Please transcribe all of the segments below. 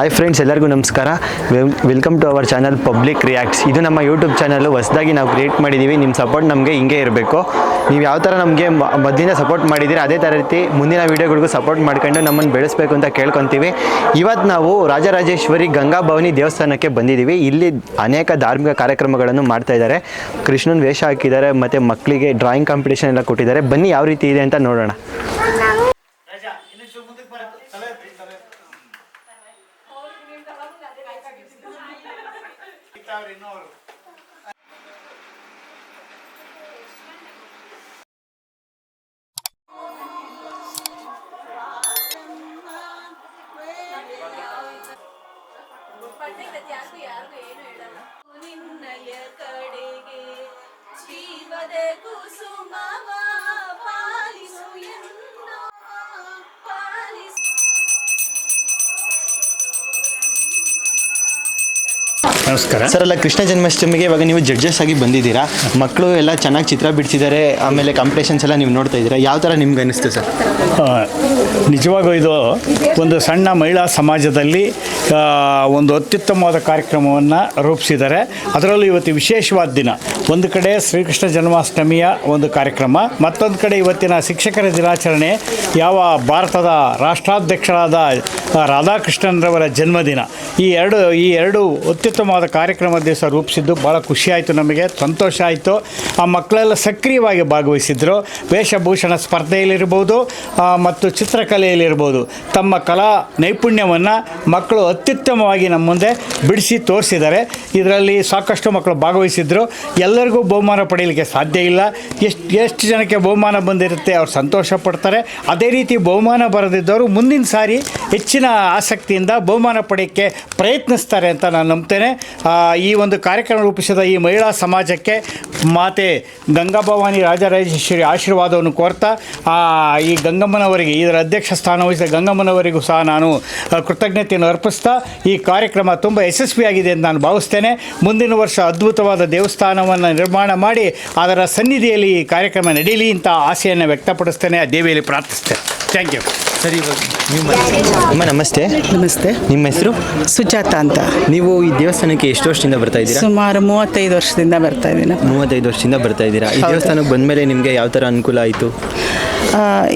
Hi friends ಎಲ್ಲರಿಗೂ ನಮಸ್ಕಾರ welcome to our channel public reacts ಇದು ನಮ್ಮ ಯೂಟ್ಯೂಬ್ ಚಾನಲ್ ಹೊಸದಾಗಿ ನಾವು ಕ್ರಿಯೇಟ್ ಮಾಡಿದ್ದೀವಿ ನಿಮ್ಮ ಸಪೋರ್ಟ್ ನಮಗೆ ಹಿಂಗೆ ಇರಬೇಕು ನೀವು ಯಾವ ಥರ ನಮಗೆ ಮೊದಲಿಂದ ಸಪೋರ್ಟ್ ಮಾಡಿದ್ದೀರಿ ಅದೇ ಥರ ರೀತಿ ಮುಂದಿನ ವೀಡಿಯೋಗಳಿಗೂ ಸಪೋರ್ಟ್ ಮಾಡ್ಕೊಂಡು ನಮ್ಮನ್ನು ಬೆಳೆಸಬೇಕು ಅಂತ ಕೇಳ್ಕೊತೀವಿ ಇವತ್ತು ನಾವು ರಾಜರಾಜೇಶ್ವರಿ ಗಂಗಾಭವನಿ ದೇವಸ್ಥಾನಕ್ಕೆ ಬಂದಿದ್ದೀವಿ ಇಲ್ಲಿ ಅನೇಕ ಧಾರ್ಮಿಕ ಕಾರ್ಯಕ್ರಮಗಳನ್ನು ಮಾಡ್ತಾ ಇದ್ದಾರೆ ಕೃಷ್ಣನ್ ವೇಷ ಹಾಕಿದ್ದಾರೆ ಮತ್ತು ಮಕ್ಕಳಿಗೆ ಡ್ರಾಯಿಂಗ್ ಕಾಂಪಿಟೇಷನ್ ಎಲ್ಲ ಕೊಟ್ಟಿದ್ದಾರೆ ಬನ್ನಿ ಯಾವ ರೀತಿ ಇದೆ ಅಂತ ನೋಡೋಣ Kita rin oro. ನಮಸ್ಕಾರ. ಸರ್ ಅಲ್ಲ ಕೃಷ್ಣ ಜನ್ಮಾಷ್ಟಮಿಗೆ ಇವಾಗ ನೀವು ಜಡ್ಜಸ್ ಆಗಿ ಬಂದಿದ್ದೀರಾ? ಮಕ್ಕಳು ಎಲ್ಲ ಚೆನ್ನಾಗಿ ಚಿತ್ರ ಬಿಡಿಸಿದ್ದಾರೆ ಆಮೇಲೆ ಕಾಂಪಿಟೇಷನ್ಸ್ ಎಲ್ಲ ನೀವು ನೋಡ್ತಾ ಇದ್ದೀರಾ? ಯಾವ ಥರ ನಿಮ್ಗೆ ಅನಿಸ್ತು ಸರ್? ನಿಜವಾಗೂ ಇದು ಒಂದು ಸಣ್ಣ ಮಹಿಳಾ ಸಮಾಜದಲ್ಲಿ ಒಂದು ಅತ್ಯುತ್ತಮವಾದ ಕಾರ್ಯಕ್ರಮವನ್ನು ರೂಪಿಸಿದ್ದಾರೆ. ಅದರಲ್ಲೂ ಇವತ್ತು ವಿಶೇಷವಾದ ದಿನ. ಒಂದು ಕಡೆ ಶ್ರೀಕೃಷ್ಣ ಜನ್ಮಾಷ್ಟಮಿಯ ಒಂದು ಕಾರ್ಯಕ್ರಮ, ಮತ್ತೊಂದು ಕಡೆ ಇವತ್ತಿನ ಶಿಕ್ಷಕರ ದಿನಾಚರಣೆ, ಯಾವ ಭಾರತದ ರಾಷ್ಟ್ರಾಧ್ಯಕ್ಷರಾದ ರಾಧಾಕೃಷ್ಣನ್ರವರ ಜನ್ಮದಿನ. ಈ ಎರಡು ಈ ಎರಡು ಅತ್ಯುತ್ತಮವಾದ ಕಾರ್ಯಕ್ರಮ ದಿವಸ ರೂಪಿಸಿದ್ದು ಭಾಳ ಖುಷಿಯಾಯಿತು ನಮಗೆ, ಸಂತೋಷ ಆಯಿತು. ಆ ಮಕ್ಕಳೆಲ್ಲ ಸಕ್ರಿಯವಾಗಿ ಭಾಗವಹಿಸಿದ್ರು. ವೇಷಭೂಷಣ ಸ್ಪರ್ಧೆಯಲ್ಲಿರ್ಬೋದು ಮತ್ತು ಚಿತ್ರಕಲೆಯಲ್ಲಿರ್ಬೋದು. ತಮ್ಮ ಕಲಾ ನೈಪುಣ್ಯವನ್ನು ಮಕ್ಕಳು ಅತ್ಯುತ್ತಮವಾಗಿ ನಮ್ಮ ಮುಂದೆ ಬಿಡಿಸಿ ತೋರಿಸಿದ್ದಾರೆ. ಇದರಲ್ಲಿ ಸಾಕಷ್ಟು ಮಕ್ಕಳು ಭಾಗವಹಿಸಿದ್ರು. ಎಲ್ಲರಿಗೂ ಬಹುಮಾನ ಪಡೆಯಲಿಕ್ಕೆ ಸಾಧ್ಯ ಇಲ್ಲ. ಎಷ್ಟು ಎಷ್ಟು ಜನಕ್ಕೆ ಬಹುಮಾನ ಬಂದಿರುತ್ತೆ ಅವ್ರು ಸಂತೋಷ ಪಡ್ತಾರೆ. ಅದೇ ರೀತಿ ಬಹುಮಾನ ಬರೆದಿದ್ದವರು ಮುಂದಿನ ಸಾರಿ ಹೆಚ್ಚಿನ ಆಸಕ್ತಿಯಿಂದ ಬಹುಮಾನ ಪಡೆಯೋಕ್ಕೆ ಪ್ರಯತ್ನಿಸ್ತಾರೆ ಅಂತ ನಾನು ನಂಬ್ತೇನೆ. ಈ ಒಂದು ಕಾರ್ಯಕ್ರಮ ರೂಪಿಸಿದ ಈ ಮಹಿಳಾ ಸಮಾಜಕ್ಕೆ ಮಾತೆ ಗಂಗಾ ಭವಾನಿ ರಾಜರಾಜೇಶ್ವರಿ ಆಶೀರ್ವಾದವನ್ನು ಕೋರ್ತಾ ಈ ಗಂಗಮ್ಮನವರಿಗೆ, ಇದರ ಅಧ್ಯಕ್ಷ ಸ್ಥಾನ ವಹಿಸಿದ ಗಂಗಮ್ಮನವರಿಗೂ ಸಹ ನಾನು ಕೃತಜ್ಞತೆಯನ್ನು ಕೃತಜ್ಞತೆಯನ್ನು ಈ ಕಾರ್ಯಕ್ರಮ ತುಂಬ ಯಶಸ್ವಿಯಾಗಿದೆ ಅಂತ ನಾನು ಭಾವಿಸ್ತೇನೆ. ಮುಂದಿನ ವರ್ಷ ಅದ್ಭುತವಾದ ದೇವಸ್ಥಾನವನ್ನು ನಿರ್ಮಾಣ ಮಾಡಿ ಅದರ ಸನ್ನಿಧಿಯಲ್ಲಿ ಈ ಕಾರ್ಯಕ್ರಮ ನಡೆಯಲಿ ಅಂತ ಆಸೆಯನ್ನು ವ್ಯಕ್ತಪಡಿಸ್ತೇನೆ. ಆ ದೇವಿಯಲ್ಲಿ ಪ್ರಾರ್ಥಿಸ್ತೇನೆ. ಥ್ಯಾಂಕ್ ಯು ಸರಿ ಅಮ್ಮ ನಮಸ್ತೆ. ನಮಸ್ತೆ. ನಿಮ್ಮ ಹೆಸರು? ಸುಜಾತ ಅಂತ. ನೀವು ಈ ದೇವಸ್ಥಾನಕ್ಕೆ ಎಷ್ಟು ವರ್ಷದಿಂದ ಬರ್ತಾ ಇದ್ದೀರಾ? ಸುಮಾರು ಮೂವತ್ತೈದು ವರ್ಷದಿಂದ ಬರ್ತಾ ಇದ್ದೀನಿ. ಮೂವತ್ತೈದು ವರ್ಷದಿಂದ ಬರ್ತಾ ಇದ್ದೀರಾ. ಈ ದೇವಸ್ಥಾನಕ್ಕೆ ದೇವಸ್ಥಾನಕ್ಕೆ ಬಂದಮೇಲೆ ನಿಮಗೆ ಯಾವ ಥರ ಅನುಕೂಲ ಆಯಿತು?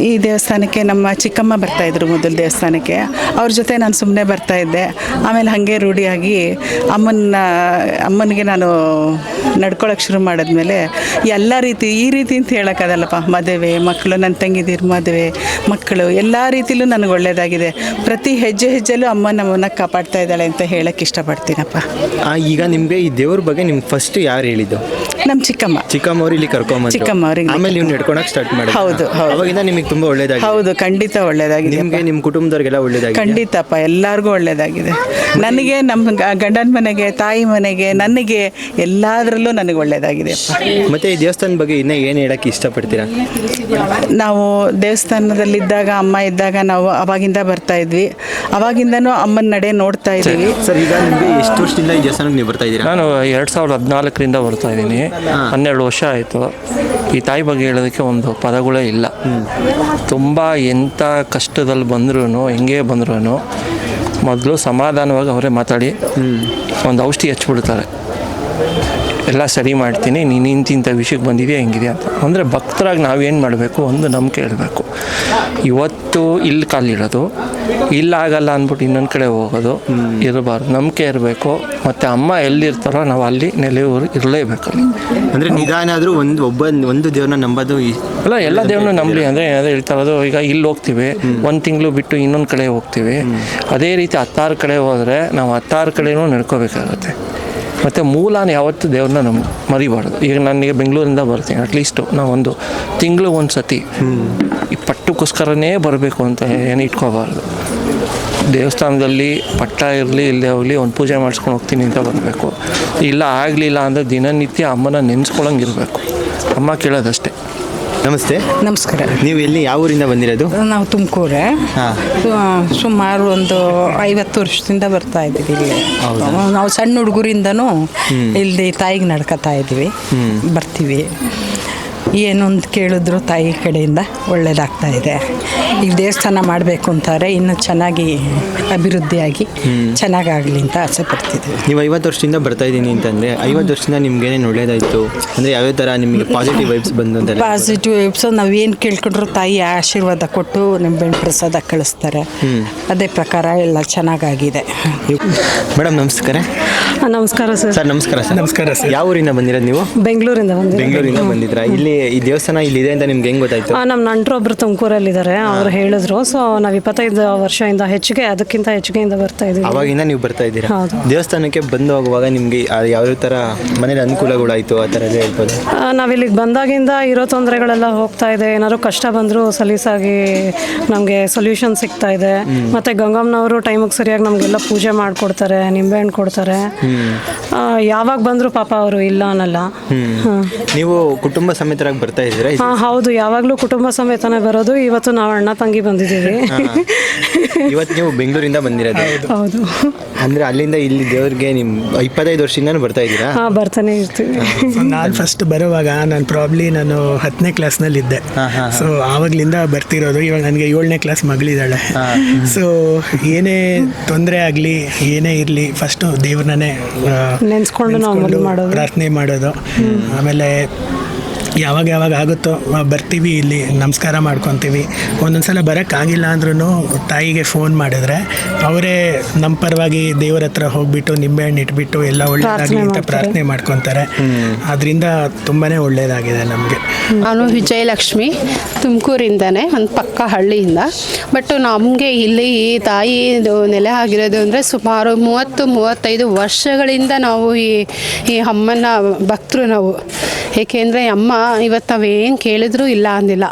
ಈ ದೇವಸ್ಥಾನಕ್ಕೆ ನಮ್ಮ ಚಿಕ್ಕಮ್ಮ ಬರ್ತಾಯಿದ್ರು ಮೊದಲು ದೇವಸ್ಥಾನಕ್ಕೆ. ಅವ್ರ ಜೊತೆ ನಾನು ಸುಮ್ಮನೆ ಬರ್ತಾ ಇದ್ದೆ. ಆಮೇಲೆ ಹಾಗೆ ರೂಢಿಯಾಗಿ ಅಮ್ಮನ ಅಮ್ಮನಿಗೆ ನಾನು ನಡ್ಕೊಳಕ್ಕೆ ಶುರು ಮಾಡಿದ್ಮೇಲೆ ಎಲ್ಲ ರೀತಿ ಈ ರೀತಿ ಅಂತ ಹೇಳೋಕ್ಕಾಗಲ್ಲಪ್ಪ ಮದುವೆ ಮಕ್ಕಳು ನನ್ನ ತಂಗಿದಿರು ಮದುವೆ ಮಕ್ಕಳು ಎಲ್ಲ ರೀತಿಲೂ ನನಗೆ ಒಳ್ಳೆಯದಾಗಿದೆ ಪ್ರತಿ ಹೆಜ್ಜೆ ಹೆಜ್ಜೆಲೂ ಅಮ್ಮ ನಮ್ಮನ್ನು ಕಾಪಾಡ್ತಾ ಇದ್ದಾಳೆ ಅಂತ ಹೇಳಕ್ಕೆ ಇಷ್ಟಪಡ್ತೀನಪ್ಪ. ಈಗ ನಿಮಗೆ ಈ ದೇವ್ರ ಬಗ್ಗೆ ನಿಮ್ಗೆ ಫಸ್ಟ್ ಯಾರು ಹೇಳಿದ್ದು? ನಮ್ಮ ಚಿಕ್ಕಮ್ಮ. ಚಿಕ್ಕಮ್ಮ ಇಲ್ಲಿ ಕರ್ಕೊಂಬ ಚಿಕ್ಕಮ್ಮ ಅವ್ರಿಗೆ ಆಮೇಲೆ ನೀವು ನಡ್ಕೊಳಕ್ ಸ್ಟಾರ್ಟ್ ಮಾಡಿ ಹೌದು, ಹೌದು. ಅವಾಗಿಂದ ನಿಮಗೆ ತುಂಬಾ ಒಳ್ಳೇದಾಗಿದೆ. ಹೌದು ಖಂಡಿತ ಒಳ್ಳೇದಾಗಿದೆ. ನಿಮಗೆ ನಿಮ್ಮ ಕುಟುಂಬದವ್ರಿಗೆಲ್ಲ ಒಳ್ಳೇದಾಗಿದೆ? ಖಂಡಿತಪ್ಪ ಎಲ್ಲರಿಗೂ ಒಳ್ಳೇದಾಗಿದೆ. ನನಗೆ ನಮ್ಮ ಗಂಡನ ಮನೆಗೆ ತಾಯಿ ಮನೆಗೆ ನನಗೆ ಎಲ್ಲದರಲ್ಲೂ ನನಗೆ ಒಳ್ಳೇದಾಗಿದೆ. ಮತ್ತೆ ಈ ದೇವಸ್ಥಾನದ ಬಗ್ಗೆ ಇನ್ನೂ ಏನು ಹೇಳಕ್ಕೆ ಇಷ್ಟಪಡ್ತೀರಾ? ನಾವು ದೇವಸ್ಥಾನದಲ್ಲಿದ್ದಾಗ ಅಮ್ಮ ಇದ್ದಾಗ ನಾವು ಅವಾಗಿಂದ ಬರ್ತಾ ಇದ್ವಿ. ಅವಾಗಿಂದನೂ ಅಮ್ಮನ ನಡೆ ನೋಡ್ತಾ ಇದ್ದೀವಿ. ಸರ್ ಈಗ ನಿಮಗೆ ಎಷ್ಟು ವರ್ಷದಿಂದ ಈ ದೇವಸ್ಥಾನಕ್ಕೆ ನೀವು ಬರ್ತಾ ಇದ್ದೀರಾ? ನಾನು ಎರಡು ಸಾವಿರದ ಹದಿನಾಲ್ಕರಿಂದ ಬರ್ತಾ ಇದ್ದೀನಿ. ಹನ್ನೆರಡು ವರ್ಷ ಆಯಿತು. ಈ ತಾಯಿ ಬಗ್ಗೆ ಹೇಳೋದಕ್ಕೆ ಒಂದು ಪದಗಳೇ ಇಲ್ಲ. ತುಂಬ ಎಂಥ ಕಷ್ಟದಲ್ಲಿ ಬಂದ್ರೂ ಹೆಂಗೆ ಬಂದ್ರೂ ಮೊದಲು ಸಮಾಧಾನವಾಗಿ ಅವರೇ ಮಾತಾಡಿ ಒಂದು ಔಷಧಿ ಹಚ್ಬಿಡ್ತಾರೆ ಎಲ್ಲ ಸರಿ ಮಾಡ್ತೀನಿ ನೀನು ಇಂತಿಂಥ ವಿಷಯಕ್ಕೆ ಬಂದಿದೆಯಾ ಹೆಂಗಿದೆಯಾ ಅಂತ. ಅಂದರೆ ಭಕ್ತರಾಗಿ ನಾವೇನು ಮಾಡಬೇಕು ಒಂದು ನಂಬಿಕೆ ಇರಬೇಕು. ಇವತ್ತು ಇಲ್ಲಿ ಕಾಲಿಡೋದು ಇಲ್ಲಾಗಲ್ಲ ಅಂದ್ಬಿಟ್ಟು ಇನ್ನೊಂದು ಕಡೆ ಹೋಗೋದು ಇರಬಾರ್ದು. ನಂಬಿಕೆ ಇರಬೇಕು ಮತ್ತು ಅಮ್ಮ ಎಲ್ಲಿರ್ತಾರೋ ನಾವು ಅಲ್ಲಿ ನೆಲೆಯೂರು ಇರಲೇಬೇಕು ಅಲ್ಲಿ. ಅಂದರೆ ನಿಧಾನ ಆದರೂ ಒಂದು ಒಬ್ಬ ಒಂದು ದೇವ್ರನ್ನ ನಂಬೋದು ಅಲ್ಲ ಎಲ್ಲ ದೇವ್ರನ್ನ ನಂಬಲಿ. ಅಂದರೆ ಏನಾದರೂ ಇರೋದು ಈಗ ಇಲ್ಲಿ ಹೋಗ್ತೀವಿ ಒಂದು ತಿಂಗಳು ಬಿಟ್ಟು ಇನ್ನೊಂದು ಕಡೆ ಹೋಗ್ತೀವಿ. ಅದೇ ರೀತಿ ಹತ್ತಾರು ಕಡೆ ಹೋದರೆ ನಾವು ಹತ್ತಾರು ಕಡೆನೂ ನಡ್ಕೋಬೇಕಾಗತ್ತೆ. ಮತ್ತು ಮೂಲಾನ ಯಾವತ್ತೂ ದೇವ್ರನ್ನ ನಮ್ಮ ಮರಿಬಾರ್ದು. ಈಗ ನನಗೆ ಬೆಂಗಳೂರಿಂದ ಬರ್ತೀನಿ ಅಟ್ಲೀಸ್ಟು ನಾವು ಒಂದು ತಿಂಗಳು ಒಂದು ಸತಿ ಈ ಪಟ್ಟಕ್ಕೋಸ್ಕರನೇ ಬರಬೇಕು ಅಂತ ಏನು ಇಟ್ಕೋಬಾರ್ದು. ದೇವಸ್ಥಾನದಲ್ಲಿ ಪಟ್ಟ ಇರಲಿ ಇಲ್ಲೇ ಹೋಗಲಿ, ಒಂದು ಪೂಜೆ ಮಾಡಿಸ್ಕೊಂಡು ಹೋಗ್ತೀನಿ ಅಂತ ಬರಬೇಕು. ಇಲ್ಲ ಆಗಲಿಲ್ಲ ಅಂದರೆ ದಿನನಿತ್ಯ ಅಮ್ಮನ ನೆನೆಸ್ಕೊಳಂಗಿರಬೇಕು. ಅಮ್ಮ ಕೇಳೋದಷ್ಟೇ. ನಮಸ್ತೆ. ನಮಸ್ಕಾರ. ನೀವು ಎಲ್ಲಿ ಯಾವ ಊರಿಂದ ಬಂದಿರೋದು? ನಾವು ತುಮಕೂರೇ. ಹಾ. ಸುಮಾರು ಒಂದು ಐವತ್ತು ವರ್ಷದಿಂದ ಬರ್ತಾ ಇದ್ದೀವಿ ಇಲ್ಲಿ. ನಾವು ಸಣ್ಣ ಹುಡುಗರಿಂದನೂ ಇಲ್ಲಿ ತಾಯಿಗೆ ನಡ್ಕೋತಾ ಇದ್ದೀವಿ ಬರ್ತೀವಿ. ಏನೊಂದು ಕೇಳಿದ್ರು ತಾಯಿ ಕಡೆಯಿಂದ ಒಳ್ಳೇದಾಗ್ತಾ ಇದೆ. ಈಗ ದೇವಸ್ಥಾನ ಮಾಡಬೇಕು ಅಂತಾರೆ ಇನ್ನೂ ಚೆನ್ನಾಗಿ ಅಭಿವೃದ್ಧಿಯಾಗಿ ಚೆನ್ನಾಗಾಗಲಿ ಅಂತ ಆಸೆ ಪಡ್ತಿದ್ದೀವಿ. ನೀವು ಐವತ್ತು ವರ್ಷದಿಂದ ಬರ್ತಾ ಇದ್ದೀನಿ ಅಂತಂದರೆ ಐವತ್ತು ವರ್ಷದಿಂದ ನಿಮ್ಗೇನೇನು ಒಳ್ಳೇದಾಯಿತು? ಅಂದರೆ ಯಾವ್ಯಾವ ಥರ ನಿಮಗೆ ಪಾಸಿಟಿವ್ ವೈಬ್ಸ್ ಬಂದು ಪಾಸಿಟಿವ್ ಪಾಸಿಟಿವ್ ನಾವು ನಾವೇನು ಕೇಳ್ಕೊಂಡ್ರು ತಾಯಿ ಆಶೀರ್ವಾದ ಕೊಟ್ಟು ನಿಂಬೆಹಣ್ಣು ಪ್ರಸಾದ ಕಳಿಸ್ತಾರೆ. ಅದೇ ಪ್ರಕಾರ ಎಲ್ಲ ಚೆನ್ನಾಗಾಗಿದೆ. ಮೇಡಮ್ ನಮಸ್ಕಾರ. ನಮಸ್ಕಾರ ಸರ್. ಸರ್ ನಮಸ್ಕಾರ ಸರ್. ನಮಸ್ಕಾರ ಸರ್. ಯಾವ ಊರಿಂದ ಬಂದಿರೋದು ನೀವು? ಬೆಂಗಳೂರಿಂದ ಬಂದಿರ ಬೆಂಗಳೂರಿಂದ ಬಂದಿದ್ರಾ ಇಲ್ಲಿ ಈ ದೇವಸ್ಥಾನ ಇಲ್ಲಿ ಇದೆ ಅಂತ ನಿಮ್ಗೆ ಹೆಂಗ್ ಗೊತ್ತಾಯ್ತು? ನಮ್ಮ ನಂಟರು ಒಬ್ರು ತುಮಕೂರಲ್ಲಿದ್ದಾರೆ. ಅವ್ರು ಹೇಳಿದ್ರು. ಸೊ ನಾವು ಇಪ್ಪತ್ತೈದು ವರ್ಷದಿಂದ ಹೆಚ್ಚಿಗೆ ಅದಕ್ಕಿಂತ ಹೆಚ್ಚಿಗೆಯಿಂದ ಬರ್ತಾ ಇದ್ದೀವಿ ಅವಾಗಿಂದ ನೀವು ಬರ್ತಾ ಇದ್ದೀರಾ? ಹೌದು. ದೇವಸ್ಥಾನಕ್ಕೆ ಬಂದು ಹೋಗುವಾಗ ನಿಮಗೆ ಯಾವ ತರ ಮನೇಲಿ ಅನುಕೂಲಗಳಾಯಿತು ಆ ತರ ಎಲ್ಲ ಹೇಳ್ಬೋದು? ಆ, ನಾವಿಲ್ಲಿಗೆ ಬಂದಾಗಿಂದ ಇರೋ ತೊಂದರೆಗಳೆಲ್ಲ ಹೋಗ್ತಾ ಇದೆ. ಏನಾದ್ರು ಕಷ್ಟ ಬಂದರೂ ಸಲೀಸಾಗಿ ನಮಗೆ ಸೊಲ್ಯೂಷನ್ ಸಿಗ್ತಾ ಇದೆ. ಮತ್ತು ಗಂಗಮ್ಮನವರು ಟೈಮಿಗೆ ಸರಿಯಾಗಿ ನಮಗೆಲ್ಲ ಪೂಜೆ ಮಾಡಿಕೊಡ್ತಾರೆ ನಿಂಬೆಹಣ್ಣು ಕೊಡ್ತಾರೆ. ಆ, ಯಾವಾಗ ಬಂದರೂ ಪಾಪ ಅವರು ಇಲ್ಲ ಅನ್ನಲ್ಲ. ನೀವು ಕುಟುಂಬ ಸಮೇತರಾಗಿ ಬರ್ತಾ ಇದ್ದೀರಾ? ಹಾಂ ಹೌದು. ಯಾವಾಗಲೂ ಕುಟುಂಬ ಸಮೇತನೇ ಬರೋದು. ಇವತ್ತು ನಾವು ಅಣ್ಣ ತಂಗಿ ಬಂದಿದ್ದೀವಿ. ಇವತ್ತು ನೀವು ಬೆಂಗಳೂರಿಂದ ಬಂದಿರೋದು. ಹೌದು. ಅಂದ್ರೆ ಅಲ್ಲಿಂದ ಇಲ್ಲಿ ದೇವ್ರಿಗೆ ನಿಮ್ ಇಪ್ಪತ್ತೈದು ವರ್ಷದಿಂದ ಬರ್ತಾ ಇದ್ದೀರಾ? ಹಾ ಬರ್ತಾನೆ ಇರ್ತೀವಿ. ನಾನು ಫಸ್ಟ್ ಬರುವಾಗ ನಾನು ಪ್ರಾಬ್ಲಿ ನಾನು ಹತ್ತನೇ ಕ್ಲಾಸ್ನಲ್ಲಿದ್ದೆ ಸೊ ಆವಾಗ್ಲಿಂದ ಬರ್ತಿರೋದು. ಇವಾಗ ನನಗೆ ಏಳನೇ ಕ್ಲಾಸ್ ಮಗಳಿದ್ದಾಳೆ. ಸೊ ಏನೇ ತೊಂದರೆ ಆಗಲಿ ಏನೇ ಇರಲಿ ಫಸ್ಟು ದೇವ್ರನ್ನೇ ನೆನ್ಸ್ಕೊಂಡು ನಾವು ಮೊದಲು ಮಾಡೋದು. ಪ್ರಾರ್ಥನೆ ಮಾಡೋದು. ಆಮೇಲೆ ಯಾವಾಗ ಯಾವಾಗ ಆಗುತ್ತೋ ಬರ್ತೀವಿ ಇಲ್ಲಿ ನಮಸ್ಕಾರ ಮಾಡ್ಕೊತೀವಿ. ಒಂದೊಂದ್ಸಲ ಬರೋಕ್ಕಾಗಿಲ್ಲ ಅಂದ್ರೂ ತಾಯಿಗೆ ಫೋನ್ ಮಾಡಿದ್ರೆ ಅವರೇ ನಮ್ಮ ಪರವಾಗಿ ದೇವರ ಹತ್ರ ಹೋಗ್ಬಿಟ್ಟು ನಿಂಬೆಹಣ್ಣು ಇಟ್ಬಿಟ್ಟು ಎಲ್ಲ ಒಳ್ಳೇದಾಗಲಿ ಅಂತ. ಪ್ರಾರ್ಥನೆ ಮಾಡ್ಕೊತಾರೆ. ಅದರಿಂದ ತುಂಬಾ ಒಳ್ಳೇದಾಗಿದೆ ನಮಗೆ. ನಾನು ವಿಜಯಲಕ್ಷ್ಮಿ ತುಮಕೂರಿಂದನೇ, ಒಂದು ಪಕ್ಕ ಹಳ್ಳಿಯಿಂದ ಬಟ್ ನಮಗೆ ಇಲ್ಲಿ ಈ ತಾಯಿ ನೆಲೆ ಆಗಿರೋದು ಅಂದರೆ ಸುಮಾರು ಮೂವತ್ತು, ಮೂವತ್ತೈದು ವರ್ಷಗಳಿಂದ ನಾವು ಈ ಈ ಅಮ್ಮನ ಭಕ್ತರು ನಾವು ಏಕೆಂದರೆ ಅಮ್ಮ ಇವತ್ತು ನಾವೇನು ಕೇಳಿದ್ರು ಇಲ್ಲ ಅಂದಿಲ್ಲ.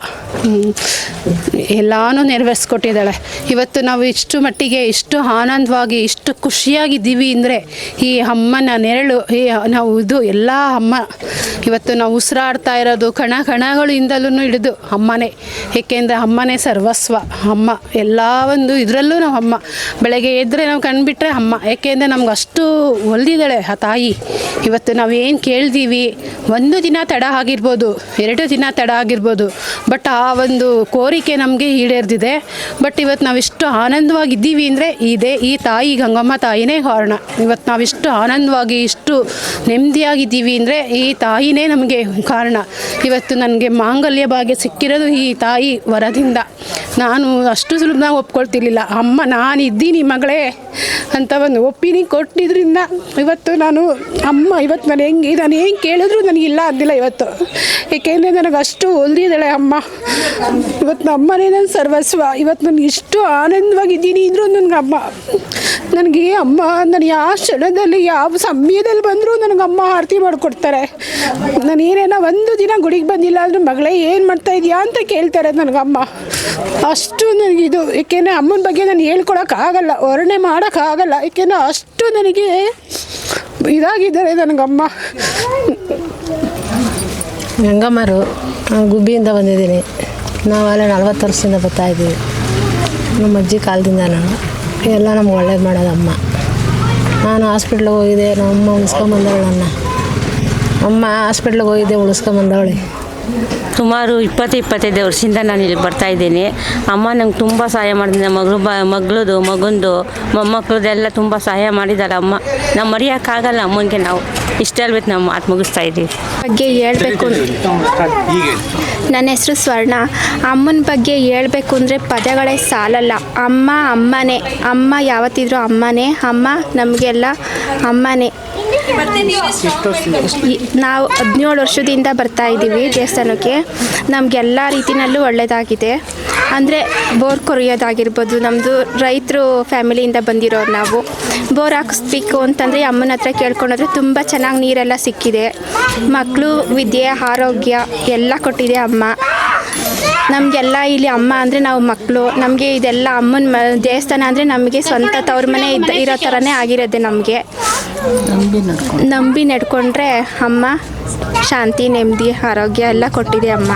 ಎಲ್ಲಾನು ನೆರವೇರಿಸ್ಕೊಟ್ಟಿದ್ದಾಳೆ. ಇವತ್ತು ನಾವು ಇಷ್ಟು ಮಟ್ಟಿಗೆ ಇಷ್ಟು ಆನಂದವಾಗಿ, ಇಷ್ಟು ಖುಷಿಯಾಗಿದ್ದೀವಿ ಅಂದರೆ ಈ ಅಮ್ಮನ ನೆರಳು, ಈ ನಾವು ಇದು ಎಲ್ಲ ಅಮ್ಮ, ಇವತ್ತು ನಾವು ಉಸಿರಾಡ್ತಾ ಇರೋದು ಕಣ ಕಣಗಳಿಂದಲೂ ಹಿಡಿದು ಅಮ್ಮನೇ. ಏಕೆಂದರೆ ಅಮ್ಮನೇ ಸರ್ವಸ್ವ, ಅಮ್ಮ ಎಲ್ಲ ಒಂದು ಇದರಲ್ಲೂ ನಾವು ಅಮ್ಮ. ಬೆಳಗ್ಗೆ ಎದ್ದರೆ ನಾವು ಕಣ್ಬಿಟ್ರೆ ಅಮ್ಮ. ಏಕೆಂದರೆ ನಮ್ಗೆ ಅಷ್ಟು ಒಲ್ದಿದ್ದಾಳೆ ಆ ತಾಯಿ. ಇವತ್ತು ನಾವು ಏನು ಕೇಳ್ತೀವಿ ಒಂದು ದಿನ ತಡ ಆಗಿರ್ಬೋದು, ಎರಡು ದಿನ ತಡ ಆಗಿರ್ಬೋದು. ಬಟ್ ಆ ಒಂದು ಕೋರಿಕೆ ನಮಗೆ ಈಡೇರ್ದಿದೆ. ಬಟ್ ಇವತ್ತು ನಾವಿಷ್ಟು ಆನಂದವಾಗಿದ್ದೀವಿ ಅಂದರೆ ಇದೇ ಈ ತಾಯಿ ಗಂಗಮ್ಮ ತಾಯಿನೇ ಕಾರಣ. ಇವತ್ತು ನಾವಿಷ್ಟು ಆನಂದವಾಗಿ, ಇಷ್ಟು ನೆಮ್ಮದಿಯಾಗಿದ್ದೀವಿ ಅಂದರೆ ಈ ತಾಯಿನೇ ನಮಗೆ ಕಾರಣ. ಇವತ್ತು ನನಗೆ ಮಾಂಗಲ್ಯ ಭಾಗ್ಯ ಸಿಕ್ಕಿರೋದು ಈ ತಾಯಿ ವರದಿಂದ. ನಾನು ಅಷ್ಟು ಸುಲಭ ಒಪ್ಕೊಳ್ತಿರ್ಲಿಲ್ಲ. ಅಮ್ಮ ನಾನು ಇದ್ದೀನಿ ಮಗಳೇ ಅಂತ ಒಂದು ಒಪ್ಪಿನಿ ಕೊಟ್ಟಿದ್ರಿಂದ ಇವತ್ತು ನಾನು ಅಮ್ಮ, ಇವತ್ತು ನಾನು ಹೆಂಗೆ, ನಾನು ಏನು ಕೇಳಿದ್ರು ನನಗಿಲ್ಲ ಅಂದಿಲ್ಲ ಇವತ್ತು. ಏಕೆಂದರೆ ನನಗೆ ಅಷ್ಟು ಒಲ್ದಿದ್ದಾಳೆ ಅಮ್ಮ. ಇವತ್ತು ಅಮ್ಮನೇ ನನ್ನ ಸರ್ವಸ್ವ. ಇವತ್ತು ನನಗೆ ಇಷ್ಟು ಆನಂದವಾಗಿದ್ದೀನಿ ಅಂದರೂ ನನಗೆ ಅಮ್ಮ ನನಗೆ ಅಮ್ಮ, ನಾನು ಯಾವ ಕ್ಷಣದಲ್ಲಿ, ಯಾವ ಸಮಯದಲ್ಲಿ ಬಂದರೂ ನನಗೆ ಅಮ್ಮ ಆರತಿ ಮಾಡಿಕೊಡ್ತಾರೆ. ನಾನು ಏನೇನೋ ಒಂದು ದಿನ ಗುಡಿಗೆ ಬಂದಿಲ್ಲ ಅಂದ್ರೆ ಮಗಳೇ ಏನು ಮಾಡ್ತಾ ಇದೆಯಾ ಅಂತ ಕೇಳ್ತಾರೆ ನನಗಮ್ಮ ಅಷ್ಟು ನನಗಿದು ಏಕೆಂದರೆ ಅಮ್ಮನ ಬಗ್ಗೆ ನಾನು ಹೇಳ್ಕೊಳಕ್ಕಾಗಲ್ಲ ವರ್ಣೆ ಮಾಡೋಕ್ಕಾಗಲ್ಲ ಏಕೆಂದರೆ ಅಷ್ಟು ನನಗೆ ಇದಾಗಿದ್ದಾರೆ ನನಗಮ್ಮ ಗಂಗಮ್ಮರು ಗುಬ್ಬಿಯಿಂದ ಬಂದಿದ್ದೀನಿ. ನಾವು ಅಲ್ಲೇ ನಲ್ವತ್ತು ವರ್ಷದಿಂದ ಬರ್ತಾ ಇದ್ದೀವಿ. ನಮ್ಮ ಅಜ್ಜಿ ಕಾಲದಿಂದ ನಾನು. ಎಲ್ಲ ನಮ್ಗೆ ಒಳ್ಳೇದು ಮಾಡೋದು ಅಮ್ಮ. ನಾನು ಹಾಸ್ಪಿಟ್ಲಿಗೆ ಹೋಗಿದ್ದೆ, ನಮ್ಮ ಅಮ್ಮ ಉಳಿಸ್ಕೊಂಬಂದವಳು ನನ್ನ. ಅಮ್ಮ ಹಾಸ್ಪಿಟ್ಲಿಗೆ ಹೋಗಿದ್ದೆ, ಉಳಿಸ್ಕೊಂಬಂದವಳೆ. ಸುಮಾರು ಇಪ್ಪತ್ತು, ಇಪ್ಪತ್ತೈದು ವರ್ಷದಿಂದ ನಾನು ಇಲ್ಲಿ ಬರ್ತಾಯಿದ್ದೀನಿ ಅಮ್ಮ ನಂಗೆ ತುಂಬ ಸಹಾಯ ಮಾಡಿದ್ದೀನಿ ಮಗಳು ಬ, ಮಗಳದು, ಮಗಂದು, ಮೊಮ್ಮಕ್ಕಳದೆಲ್ಲ ತುಂಬ ಸಹಾಯ ಮಾಡಿದ್ದಾರೆ ಅಮ್ಮ. ನಾವು ಮರೆಯೋಕ್ಕಾಗಲ್ಲ ಅಮ್ಮನಿಗೆ ನಾವು. ಇಷ್ಟ ಹೇಳ್ಬೇಕು ನಾವು ಮಾತು ಮುಗಿಸ್ತಾ ಇದ್ದೀವಿ. ಬಗ್ಗೆ ಹೇಳ್ಬೇಕು ನನ್ನ ಹೆಸರು ಸ್ವರ್ಣ. ಅಮ್ಮನ ಬಗ್ಗೆ ಹೇಳ್ಬೇಕು ಅಂದರೆ ಪದಗಳೇ ಸಾಲಲ್ಲ. ಅಮ್ಮ ಅಮ್ಮನೇ. ಅಮ್ಮ ಯಾವತ್ತಿದ್ರೂ ಅಮ್ಮನೇ. ಅಮ್ಮ ನಮಗೆಲ್ಲ ಅಮ್ಮನೇ. ನಾವು ಹದಿನೇಳು ವರ್ಷದಿಂದ ಬರ್ತಾ ಇದ್ದೀವಿ ದೇವಸ್ಥಾನಕ್ಕೆ. ನಮಗೆಲ್ಲ ರೀತಿಯಲ್ಲೂ ಒಳ್ಳೆಯದಾಗಿದೆ ಅಂದರೆ ಬೋರ್ ಕೊರೆಯೋದಾಗಿರ್ಬೋದು ನಮ್ಮದು ರೈತರು ಫ್ಯಾಮಿಲಿಯಿಂದ ಬಂದಿರೋರು ನಾವು. ಬೋರ್ ಹಾಕಿಸ್ಬೇಕು ಅಂತಂದರೆ ಅಮ್ಮನ ಹತ್ರ ಕೇಳ್ಕೊಂಡೋದ್ರೆ ತುಂಬ ಚೆನ್ನಾಗಿ ನೀರೆಲ್ಲ ಸಿಕ್ಕಿದೆ. ಮಕ್ಕಳು ವಿದ್ಯೆ ಆರೋಗ್ಯ ಎಲ್ಲ ಕೊಟ್ಟಿದೆ ಅಮ್ಮ. ನಮಗೆಲ್ಲ ಇಲ್ಲಿ ಅಮ್ಮ ಅಂದರೆ ನಾವು ಮಕ್ಕಳು ನಮಗೆ ಇದೆಲ್ಲ ಅಮ್ಮನ ಮ ದೇವಸ್ಥಾನ ಅಂದರೆ ನಮಗೆ ಸ್ವಂತ ತವ್ರ ಮನೆ ಇದ್ದ ಇರೋ ಥರನೇ ಆಗಿರೋದೆ ನಮಗೆ. ನಂಬಿ ನಡ್ಕೊಂಡ್ರೆ. ಅಮ್ಮ ಶಾಂತಿ ನೆಮ್ಮದಿ ಆರೋಗ್ಯ ಎಲ್ಲ ಕೊಟ್ಟಿದೆ ಅಮ್ಮ.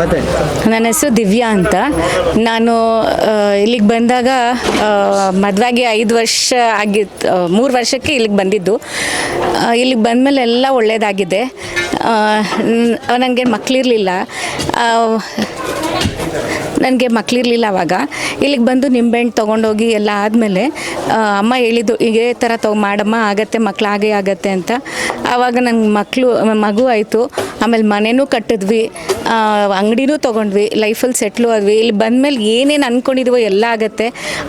ಮತ್ತೆ? ನನ್ನ ಹೆಸರು ದಿವ್ಯಾ ಅಂತ. ನಾನು ಇಲ್ಲಿಗೆ ಬಂದಾಗ ಮದುವೆಗೆ ಐದು ವರ್ಷ ಆಗಿತ್ತು ಮೂರು ವರ್ಷಕ್ಕೆ ಇಲ್ಲಿಗೆ ಬಂದಿದ್ದು. ಇಲ್ಲಿಗೆ ಬಂದಮೇಲೆ ಎಲ್ಲ ಒಳ್ಳೆಯದಾಗಿದೆ ನನಗೆ ಮಕ್ಕಳಿರಲಿಲ್ಲ ನನಗೆ ಮಕ್ಕಳಿರಲಿಲ್ಲ ಅವಾಗ. ಇಲ್ಲಿಗೆ ಬಂದು ನಿಂಬೆಹಣ್ಣು ತೊಗೊಂಡೋಗಿ ಎಲ್ಲ ಆದಮೇಲೆ ಅಮ್ಮ ಹೇಳಿದ್ದು, ಇದೇ ಥರ ತೊಗೊ ಮಾಡಮ್ಮ, ಆಗತ್ತೆ, ಮಕ್ಳು ಹಾಗೆ ಆಗತ್ತೆ ಅಂತ. ಆವಾಗ ನನಗೆ ಮಕ್ಕಳು ಮಗು ಆಯಿತು. ಆಮೇಲೆ ಮನೆನೂ ಕಟ್ಟಿದ್ವಿ. ಅಂಗಡಿನೂ ತೊಗೊಂಡ್ವಿ. ಲೈಫಲ್ಲಿ ಸೆಟ್ಲು ಆದ್ವಿ. ಇಲ್ಲಿ ಬಂದಮೇಲೆ ಏನೇನು ಅಂದ್ಕೊಂಡಿದ್ವೋ ಎಲ್ಲ ಆಗತ್ತೆ.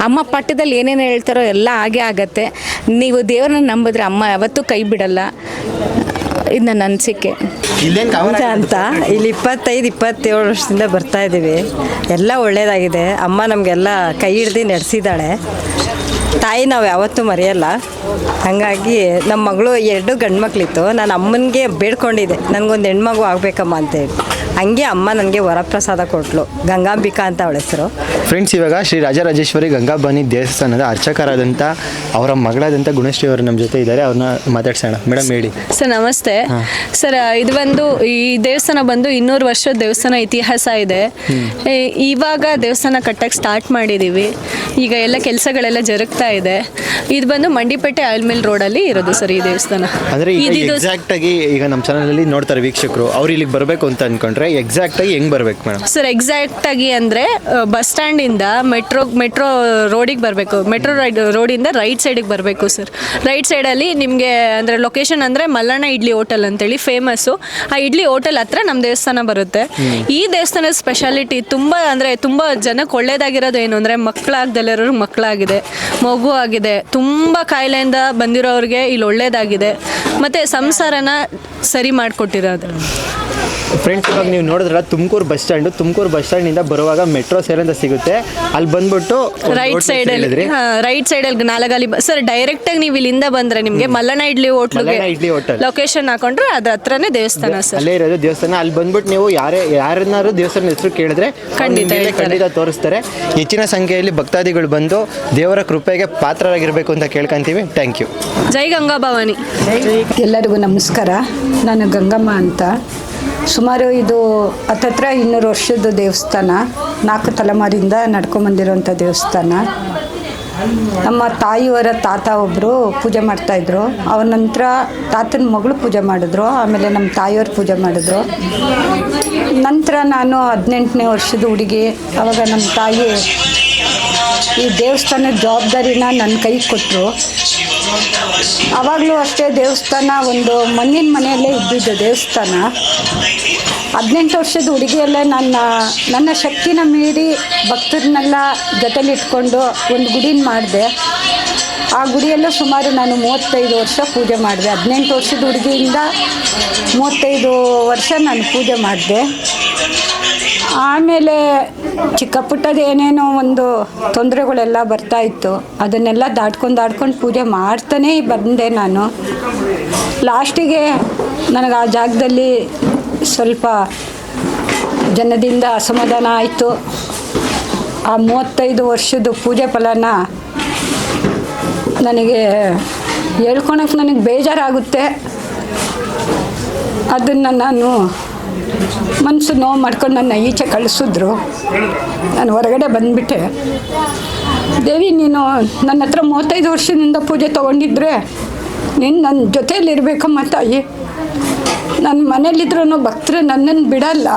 ಅಮ್ಮ ಪಟ್ಟದಲ್ಲಿ ಏನೇನು ಹೇಳ್ತಾರೋ ಎಲ್ಲ ಹಾಗೆ ಆಗತ್ತೆ. ನೀವು ದೇವ್ರನ್ನ ನಂಬಿದ್ರೆ ಅಮ್ಮ ಯಾವತ್ತೂ ಕೈ ಬಿಡಲ್ಲ. ಇದು ನನ್ನ ಅನಿಸಿಕೆ ಇಲ್ಲೇನು ಅಂತ ಇಲ್ಲಿ ಇಪ್ಪತ್ತೈದು ಇಪ್ಪತ್ತೇಳು ವರ್ಷದಿಂದ ಬರ್ತಾ ಇದ್ದೀವಿ ಎಲ್ಲ ಒಳ್ಳೆಯದಾಗಿದೆ ಅಮ್ಮ ನಮಗೆಲ್ಲ ಕೈ ಹಿಡ್ದು ನಡೆಸಿದ್ದಾಳೆ. ತಾಯಿ ನಾವು ಯಾವತ್ತೂ ಮರೆಯಲ್ಲ. ಹಾಗಾಗಿ ನಮ್ಮ ಮಗಳು ಎರಡು ಗಂಡು ಮಕ್ಕಳಿತ್ತು ನಾನು ಅಮ್ಮನಿಗೆ ಬೇಡ್ಕೊಂಡಿದ್ದೆ. ನನಗೊಂದು ಹೆಣ್ಮಗು ಆಗಬೇಕಮ್ಮ ಅಂತೇಳಿ. ಹಂಗೆ ಅಮ್ಮ ನನಗೆ ವರಪ್ರಸಾದ ಕೊಟ್ಲು. ಗಂಗಾಂಬಿಕಾ ಅಂತ ಅವಳ ಹೆಸರು. ಫ್ರೆಂಡ್ಸ್ ಇವಾಗ ಶ್ರೀ ರಾಜರಾಜೇಶ್ವರಿ ಗಂಗಾಬಾನಿ ದೇವಸ್ಥಾನದ ಅರ್ಚಕರಾದಂಥ ಅವರ ಮಗಳಾದಂಥ ಗುಣಶ್ರೀ ಅವರು ನಮ್ಮ ಜೊತೆ ಇದ್ದಾರೆ ಅವ್ರನ್ನ ಮಾತಾಡ್ಸೋಣ. ಮೇಡಮ್ ಹೇಳಿ. ಸರ್ ನಮಸ್ತೆ. ಸರ್ ಇದು ಬಂದು ಈ ದೇವಸ್ಥಾನ ಬಂದು ಇನ್ನೂರು ವರ್ಷದ ದೇವಸ್ಥಾನ ಇತಿಹಾಸ ಇದೆ. ಇವಾಗ ದೇವಸ್ಥಾನ ಕಟ್ಟಕ್ಕೆ ಸ್ಟಾರ್ಟ್ ಮಾಡಿದ್ದೀವಿ ಈಗ ಎಲ್ಲ ಕೆಲಸಗಳೆಲ್ಲ ಜರುಗ್ತಾ ಇದೆ. ಇದು ಬಂದು ಮಂಡಿಪೇಟೆ ರೋಡ್ ರೋಡಲ್ಲಿ ಇರೋದು ಸರ್ ಈ ದೇವಸ್ಥಾನ. ಅಂದರೆ ಎಕ್ಸಾಕ್ಟ್ ಆಗಿ ಈಗ ನಮ್ಮ ಚಾನಲಲ್ಲಿ ನೋಡ್ತಾರೆ ವೀಕ್ಷಕರು. ಅವ್ರು ಇಲ್ಲಿಗೆ ಬರಬೇಕು ಅಂತ ಅನ್ಕೊಂಡ್ರೆ ಎಕ್ಸಾಕ್ಟ್ ಆಗಿ ಹೆಂಗ್ ಬರ್ಬೇಕು ಮೇಡಮ್ ಸರ್ ಎಕ್ಸಾಕ್ಟ್ ಆಗಿ ಅಂದರೆ ಬಸ್ ಸ್ಟ್ಯಾಂಡಿಂದ ಮೆಟ್ರೋ ಮೆಟ್ರೋ ರೋಡಿಗೆ ಬರಬೇಕು. ಮೆಟ್ರೋ ರೈಡ್ ರೋಡಿಂದ ರೈಟ್ ಸೈಡಿಗೆ ಬರಬೇಕು ಸರ್ ರೈಟ್ ಸೈಡಲ್ಲಿ ನಿಮಗೆ ಅಂದರೆ ಲೊಕೇಶನ್ ಅಂದರೆ ಮಲ್ಲಣ್ಣ ಇಡ್ಲಿ ಹೋಟೆಲ್ ಅಂತೇಳಿ ಫೇಮಸ್ಸು ಆ ಇಡ್ಲಿ ಹೋಟೆಲ್ ಹತ್ರ ನಮ್ಮ ದೇವಸ್ಥಾನ ಬರುತ್ತೆ. ಈ ದೇವಸ್ಥಾನದ ಸ್ಪೆಷಾಲಿಟಿ ತುಂಬ ಅಂದರೆ ತುಂಬ ಜನಕ್ಕೆ ಒಳ್ಳೇದಾಗಿರೋದು ಏನು ಅಂದರೆ ಮಕ್ಕಳಾಗ್ದಲ್ಲಿರೋರು ಮಕ್ಕಳಾಗಿದೆ ಮಗು ಆಗಿದೆ. ತುಂಬ ಕಾಯಿಲೆಯಿಂದ ಬಂದಿರೋರಿಗೆ ಇಲ್ಲಿ ಒಳ್ಳೇದಾಗಿದೆ. ಮತ್ತು ಸಂಸಾರನ ಸರಿ ಮಾಡಿಕೊಟ್ಟಿರೋದು. ಫ್ರೆಂಡ್ಸ್ ಇವಾಗ ನೀವು ನೋಡಿದ್ರಲ್ಲ Tumakuru bus stand. Tumakuru bus ಸ್ಟ್ಯಾಂಡಿಂದ ಬರುವಾಗ ಮೆಟ್ರೋ ಸೇರ್ ಅಂತ ಸಿಗುತ್ತೆ. ಅಲ್ಲಿ ಬಂದ್ಬಿಟ್ಟು ರೈಟ್ ಸೈಡ್ ಅಲ್ಲಿ. ರೈಟ್ ಸೈಡ್ ಅಲ್ಲಿ ಸೈಡಲ್ಲಿ ನಾಲಗಾಲಿ ಸರ್ ಡೈರೆಕ್ಟಾಗಿ ನೀವು ಇಲ್ಲಿಂದ ಬಂದ್ರೆ ನಿಮಗೆ ಮಲ್ಲನ ಇಡ್ಲಿ ಹೋಟ್ಲಿಗೆ ಇಡ್ಲಿ ಹೋಟೆಲ್. ಲೊಕೇಶನ್ ಹಾಕೊಂಡ್ರೆ ಅದ್ರ ಹತ್ರನೇ ದೇವಸ್ಥಾನ ಸರ್ ಅಲ್ಲೇ ಇರೋದು ದೇವಸ್ಥಾನ. ಅಲ್ಲಿ ಬಂದ್ಬಿಟ್ಟು ನೀವು ಯಾರೇ ಯಾರನ್ನಾರು ದೇವಸ್ಥಾನ ಹೆಸರು ಕೇಳಿದ್ರೆ ಖಂಡಿತ ಖಂಡಿತ ತೋರಿಸ್ತಾರೆ. ಹೆಚ್ಚಿನ ಸಂಖ್ಯೆಯಲ್ಲಿ ಭಕ್ತಾದಿಗಳು ಬಂದು ದೇವರ ಕೃಪೆಗೆ ಪಾತ್ರರಾಗಿರ್ಬೇಕು ಅಂತ ಕೇಳ್ಕೊಂತೀವಿ. Thank you Jai Ganga Bhavani. ಎಲ್ಲರಿಗೂ ನಮಸ್ಕಾರ. ನಾನು ಗಂಗಮ್ಮ ಅಂತ. ಸುಮಾರು ಇದು ಹತ್ತತ್ರ ಇನ್ನೂರು ವರ್ಷದ ದೇವಸ್ಥಾನ, ನಾಲ್ಕು ತಲೆಮಾರಿಂದ ನಡ್ಕೊಂಬಂದಿರೋಂಥ ದೇವಸ್ಥಾನ. ನಮ್ಮ ತಾಯಿಯವರ ತಾತ ಒಬ್ಬರು ಪೂಜೆ ಮಾಡ್ತಾಯಿದ್ರು ಅವ್ರ ನಂತರ ತಾತನ ಮಗಳು ಪೂಜೆ ಮಾಡಿದ್ರು, ಆಮೇಲೆ ನಮ್ಮ ತಾಯಿಯವರು ಪೂಜೆ ಮಾಡಿದ್ರು. ನಂತರ ನಾನು ಹದಿನೆಂಟನೇ ವರ್ಷದ ಹುಡುಗಿ ಆವಾಗ ನಮ್ಮ ತಾಯಿ ಈ ದೇವಸ್ಥಾನದ ಜವಾಬ್ದಾರಿನ ನನ್ನ ಕೈಗೆ ಕೊಟ್ಟರು ಆವಾಗಲೂ ಅಷ್ಟೇ ದೇವಸ್ಥಾನ ಒಂದು ಮಣ್ಣಿನ ಮನೆಯಲ್ಲೇ ಇದ್ದಿದ್ದು ದೇವಸ್ಥಾನ. ಹದಿನೆಂಟು ವರ್ಷದ ಹುಡುಗಿಯಲ್ಲೇ ನನ್ನ ನನ್ನ ಶಕ್ತಿನ ಮೀರಿ ಭಕ್ತರನ್ನೆಲ್ಲ ಜೊತೆಲಿಟ್ಕೊಂಡು ಒಂದು ಗುಡಿನ ಮಾಡಿದೆ. ಆ ಗುಡಿಯಲ್ಲೂ ಸುಮಾರು ನಾನು ಮೂವತ್ತೈದು ವರ್ಷ ಪೂಜೆ ಮಾಡಿದೆ. ಹದಿನೆಂಟು ವರ್ಷದ ಹುಡುಗಿಯಿಂದ ಮೂವತ್ತೈದು ವರ್ಷ ನಾನು ಪೂಜೆ ಮಾಡಿದೆ. ಆಮೇಲೆ ಚಿಕ್ಕ ಪುಟ್ಟದ ಏನೇನೋ ಒಂದು ತೊಂದರೆಗಳೆಲ್ಲ ಬರ್ತಾ ಇತ್ತು, ಅದನ್ನೆಲ್ಲ ದಾಟ್ಕೊಂಡು ದಾಟ್ಕೊಂಡು ಪೂಜೆ ಮಾಡ್ತಾನೇ ಬಂದೆ ನಾನು. ಲಾಸ್ಟಿಗೆ ನನಗೆ ಆ ಜಾಗದಲ್ಲಿ ಸ್ವಲ್ಪ ಜನದಿಂದ ಅಸಮಾಧಾನ ಆಯಿತು. ಆ ಮೂವತ್ತೈದು ವರ್ಷದ ಪೂಜೆ ಫಲನ ನನಗೆ ಹೇಳ್ಕೊಳಕ್ಕೆ ನನಗೆ ಬೇಜಾರಾಗುತ್ತೆ. ಅದನ್ನು ನಾನು ಮನಸ್ಸು ನೋವು ಮಾಡ್ಕೊಂಡು ನನ್ನ ಈಚೆ ಕಳಿಸಿದ್ರು. ನಾನು ಹೊರಗಡೆ ಬಂದುಬಿಟ್ಟೆ. ದೇವಿ, ನೀನು ನನ್ನ ಹತ್ರ ಮೂವತ್ತೈದು ವರ್ಷದಿಂದ ಪೂಜೆ ತೊಗೊಂಡಿದ್ರೆ ನೀನು ನನ್ನ ಜೊತೆಯಲ್ಲಿರಬೇಕಮ್ಮ ತಾಯಿ. ನನ್ನ ಮನೇಲಿದ್ರೂ ಭಕ್ತರು ನನ್ನನ್ನು ಬಿಡಲ್ಲ.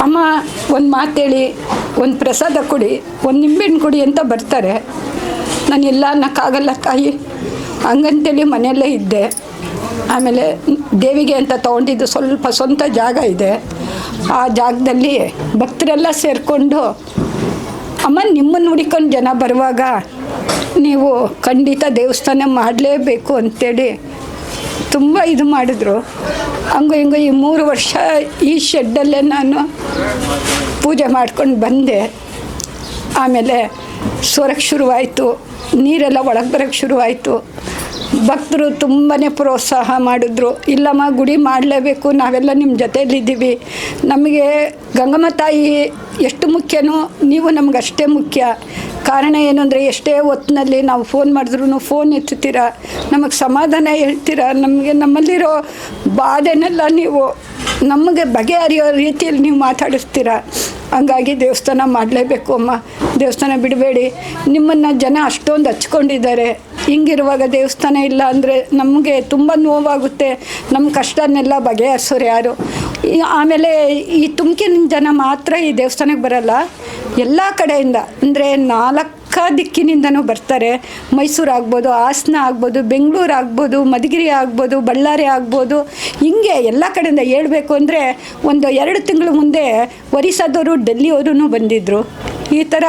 ಅಮ್ಮ, ಒಂದು ಮಾತೇಳಿ ಒಂದು ಪ್ರಸಾದ ಕೊಡಿ, ಒಂದು ನಿಂಬೆಹಣ್ಣು ಕೊಡಿ ಅಂತ ಬರ್ತಾರೆ. ನಾನು ಇಲ್ಲ ಅನ್ನೋಕ್ಕಾಗಲ್ಲ ತಾಯಿ. ಹಂಗಂತೇಳಿ ಮನೆಯಲ್ಲೇ ಇದ್ದೆ. ಆಮೇಲೆ ದೇವಿಗೆ ಅಂತ ತೊಗೊಂಡಿದ್ದು ಸ್ವಲ್ಪ ಸ್ವಂತ ಜಾಗ ಇದೆ. ಆ ಜಾಗದಲ್ಲಿ ಭಕ್ತರೆಲ್ಲ ಸೇರಿಕೊಂಡು, ಅಮ್ಮ, ನಿಮ್ಮನ್ನು ಹುಡಿಕೊಂಡು ಜನ ಬರುವಾಗ ನೀವು ಖಂಡಿತ ದೇವಸ್ಥಾನ ಮಾಡಲೇಬೇಕು ಅಂತೇಳಿ ತುಂಬ ಇದು ಮಾಡಿದ್ರು. ಹಂಗು ಹಿಂಗು ಈ ಮೂರು ವರ್ಷ ಈ ಶೆಡ್ಡಲ್ಲೇ ನಾನು ಪೂಜೆ ಮಾಡ್ಕೊಂಡು ಬಂದೆ. ಆಮೇಲೆ ಸೋರಕ್ಕೆ ಶುರುವಾಯಿತು, ನೀರೆಲ್ಲ ಒಳಗೆ ಬರೋಕ್ಕೆ ಶುರುವಾಯಿತು. ಭಕ್ತರು ತುಂಬಾ ಪ್ರೋತ್ಸಾಹ ಮಾಡಿದ್ರು. ಇಲ್ಲಮ್ಮ, ಗುಡಿ ಮಾಡಲೇಬೇಕು, ನಾವೆಲ್ಲ ನಿಮ್ಮ ಜೊತೆಯಲ್ಲಿದ್ದೀವಿ ನಮಗೆ ಗಂಗಮ್ಮ ತಾಯಿ ಎಷ್ಟು ಮುಖ್ಯನೋ ನೀವು ನಮ್ಗೆ ಅಷ್ಟೇ ಮುಖ್ಯ. ಕಾರಣ ಏನು ಅಂದರೆ ಎಷ್ಟೇ ಹೊತ್ತಿನಲ್ಲಿ ನಾವು ಫೋನ್ ಮಾಡಿದ್ರು ಫೋನ್ ಎತ್ತುತ್ತೀರ? ನಮಗೆ ಸಮಾಧಾನ ಹೇಳ್ತೀರ? ನಮಗೆ ನಮ್ಮಲ್ಲಿರೋ ಬಾಧೆನೆಲ್ಲ ನೀವು ನಮಗೆ ಬಗೆಹರಿಯೋ ರೀತಿಯಲ್ಲಿ ನೀವು ಮಾತಾಡಿಸ್ತೀರ? ಹಂಗಾಗಿ ದೇವಸ್ಥಾನ ಮಾಡಲೇಬೇಕು ಅಮ್ಮ. ದೇವಸ್ಥಾನ ಬಿಡಬೇಡಿ. ನಿಮ್ಮನ್ನು ಜನ ಅಷ್ಟೊಂದು ಹಚ್ಕೊಂಡಿದ್ದಾರೆ. ಹಿಂಗಿರುವಾಗ ದೇವಸ್ಥಾನ ಇಲ್ಲ ಅಂದರೆ ನಮಗೆ ತುಂಬ ನೋವಾಗುತ್ತೆ. ನಮ್ಮ ಕಷ್ಟನೆಲ್ಲ ಬಗೆಹರಿಸೋರು ಯಾರು? ಆಮೇಲೆ ಈ ತುಮಕಿನ ಜನ ಮಾತ್ರ ಈ ದೇವಸ್ಥಾನಕ್ಕೆ ಬರಲ್ಲ. ಎಲ್ಲ ಕಡೆಯಿಂದ. ಅಂದರೆ ನಾಲ್ಕು ದಿಕ್ಕಿನಿಂದನೂ ಬರ್ತಾರೆ. ಮೈಸೂರು ಆಗ್ಬೋದು, ಹಾಸನ ಆಗ್ಬೋದು, ಬೆಂಗಳೂರು ಆಗ್ಬೋದು, ಮಧುಗಿರಿ ಆಗ್ಬೋದು, ಬಳ್ಳಾರಿ ಆಗ್ಬೋದು. ಹಿಂಗೆ ಎಲ್ಲ ಕಡೆಯಿಂದ ಹೇಳಬೇಕು ಅಂದರೆ ಒಂದು ಎರಡು ತಿಂಗಳು ಮುಂದೆ ಒರಿಸ್ಸಾದವರು ಡೆಲ್ಲಿಯವರು ಬಂದಿದ್ದರು ಈ ಥರ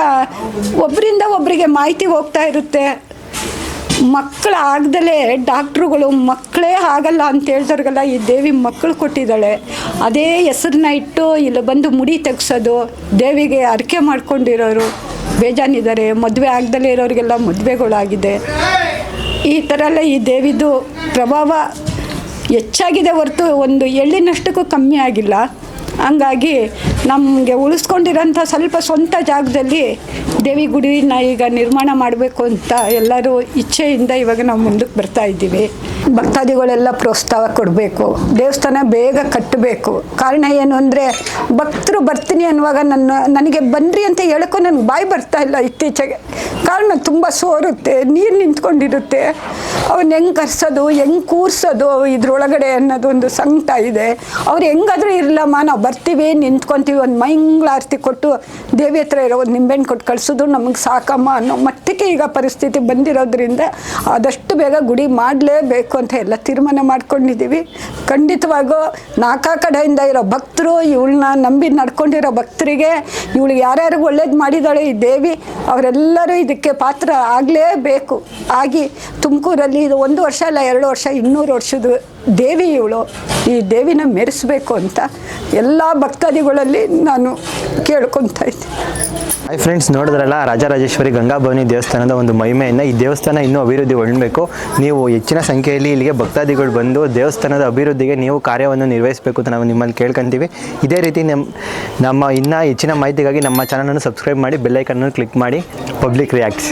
ಒಬ್ಬರಿಂದ ಒಬ್ಬರಿಗೆ ಮಾಹಿತಿ ಹೋಗ್ತಾ ಇರುತ್ತೆ. ಮಕ್ಕಳು ಆಗ್ದಲೇ ಡಾಕ್ಟ್ರುಗಳು ಮಕ್ಕಳೇ ಆಗಲ್ಲ ಅಂತ ಹೇಳ್ದವ್ರಿಗೆಲ್ಲ ಈ ದೇವಿ ಮಕ್ಕಳು ಕೊಟ್ಟಿದ್ದಾಳೆ. ಅದೇ ಹೆಸರನ್ನ ಇಟ್ಟು ಇಲ್ಲಿ ಬಂದು ಮುಡಿ ತೆಗ್ಸೋದು, ದೇವಿಗೆ ಅರ್ಕೆ ಮಾಡ್ಕೊಂಡಿರೋರು. ಬೇಜಾನಿದ್ದಾರೆ, ಮದುವೆ ಆಗ್ದಲೇ ಇರೋರಿಗೆಲ್ಲ ಮದುವೆಗಳಾಗಿದೆ. ಈ ಥರ ಎಲ್ಲ ಈ ದೇವಿದು ಪ್ರಭಾವ ಹೆಚ್ಚಾಗಿದೆ ಹೊರತು ಒಂದು ಎಳ್ಳಿನಷ್ಟಕ್ಕೂ ಕಮ್ಮಿ ಆಗಿಲ್ಲ. ಹಂಗಾಗಿ ನಮಗೆ ಉಳಿಸ್ಕೊಂಡಿರೋಂಥ ಸ್ವಲ್ಪ ಸ್ವಂತ ಜಾಗದಲ್ಲಿ ದೇವಿ ಗುಡಿನ ಈಗ ನಿರ್ಮಾಣ ಮಾಡಬೇಕು ಅಂತ ಎಲ್ಲರೂ ಇಚ್ಛೆಯಿಂದ ಇವಾಗ ನಾವು ಮುಂದಕ್ಕೆ ಬರ್ತಾ ಇದ್ದೀವಿ. ಭಕ್ತಾದಿಗಳೆಲ್ಲ ಪ್ರೋತ್ಸಾಹ ಕೊಡಬೇಕು. ದೇವಸ್ಥಾನ ಬೇಗ ಕಟ್ಟಬೇಕು. ಕಾರಣ ಏನು ಅಂದರೆ ಭಕ್ತರು ಬರ್ತೀನಿ ಅನ್ನುವಾಗ ನನ್ನ, ನನಗೆ ಬನ್ನಿರಿ ಅಂತ ಹೇಳೋಕ್ಕೂ ನನಗೆ ಬಾಯಿ ಬರ್ತಾ ಇಲ್ಲ ಇತ್ತೀಚೆಗೆ. ಕಾರಣ ತುಂಬ ಸೋರುತ್ತೆ, ನೀರು ನಿಂತ್ಕೊಂಡಿರುತ್ತೆ. ಅವನ್ನ ಹೆಂಗೆ ಕರ್ಸೋದು, ಹೆಂಗೆ ಕೂರಿಸೋದು ಇದ್ರೊಳಗಡೆ ಅನ್ನೋದು ಒಂದು ಸಂಕಟ ಇದೆ. ಅವ್ರು ಹೆಂಗಾದರೂ ಇರಲಮ್ಮ, ನಾವು ಬರ್ತೀವಿ, ನಿಂತ್ಕೊತೀವಿ, ಒಂದು ಮಂಗಳಾರತಿ ಕೊಟ್ಟು ದೇವಿ ಹತ್ರ ಇರೋ ಒಂದು ನಿಂಬೆಹಣ್ಣು ಕೊಟ್ಟು ಕಳಿಸೋದು ನಮಗೆ ಸಾಕಮ್ಮ ಅನ್ನೋ ಮಟ್ಟಕ್ಕೆ ಈಗ ಪರಿಸ್ಥಿತಿ ಬಂದಿರೋದ್ರಿಂದ ಆದಷ್ಟು ಬೇಗ ಗುಡಿ ಮಾಡಲೇಬೇಕು ಅಂತ ಎಲ್ಲ ತೀರ್ಮಾನ ಮಾಡ್ಕೊಂಡಿದ್ದೀವಿ ಖಂಡಿತವಾಗೂ ನಾಲ್ಕಾ ಕಡೆಯಿಂದ ಇರೋ ಭಕ್ತರು, ಇವಳನ್ನ ನಂಬಿ ನಡ್ಕೊಂಡಿರೋ ಭಕ್ತರಿಗೆ ಇವಳಿಗೆ ಯಾರ್ಯಾರು ಒಳ್ಳೇದು ಮಾಡಿದಾಳೆ ಈ ದೇವಿ, ಅವರೆಲ್ಲರೂ ಇದಕ್ಕೆ ಪಾತ್ರ ಆಗಲೇಬೇಕು. ಆಗಿ ತುಮಕೂರಲ್ಲಿ ಇದು ಒಂದು ವರ್ಷ ಅಲ್ಲ, ಎರಡು ವರ್ಷ, ಇನ್ನೂರು ವರ್ಷದ ದೇವಿ ಇವಳು ಈ ದೇವಿನ ಮೆರೆಸಬೇಕು ಅಂತ ಎಲ್ಲ ಭಕ್ತಾದಿಗಳಲ್ಲಿ ನಾನು ಕೇಳ್ಕೊತಾ ಇದ್ದೀನಿ ಹಾಯ್ ಫ್ರೆಂಡ್ಸ್ ನೋಡಿದ್ರಲ್ಲ, ರಾಜರಾಜೇಶ್ವರಿ ಗಂಗಾಭವನಿ ದೇವಸ್ಥಾನದ ಒಂದು ಮಹಿಮೆಯನ್ನು. ಈ ದೇವಸ್ಥಾನ ಇನ್ನೂ ಅಭಿವೃದ್ಧಿ ಹೊಂದಬೇಕು. ನೀವು ಹೆಚ್ಚಿನ ಸಂಖ್ಯೆಯಲ್ಲಿ ಇಲ್ಲಿಗೆ ಭಕ್ತಾದಿಗಳು ಬಂದು ದೇವಸ್ಥಾನದ ಅಭಿವೃದ್ಧಿಗೆ ನೀವು ಕಾರ್ಯವನ್ನು ನಿರ್ವಹಿಸಬೇಕು ಅಂತ ನಾವು ನಿಮ್ಮಲ್ಲಿ ಕೇಳ್ಕೊಂತೀವಿ. ಇದೇ ರೀತಿ ನಮ್ಮ ನಮ್ಮ ಇನ್ನೂ ಹೆಚ್ಚಿನ ಮಾಹಿತಿಗಾಗಿ ನಮ್ಮ ಚಾನಲನ್ನು ಸಬ್ಸ್ಕ್ರೈಬ್ ಮಾಡಿ ಬೆಲ್ಲೈಕನ್ನು ಕ್ಲಿಕ್ ಮಾಡಿ ಪಬ್ಲಿಕ್ ರಿಯಾಕ್ಟ್ಸ್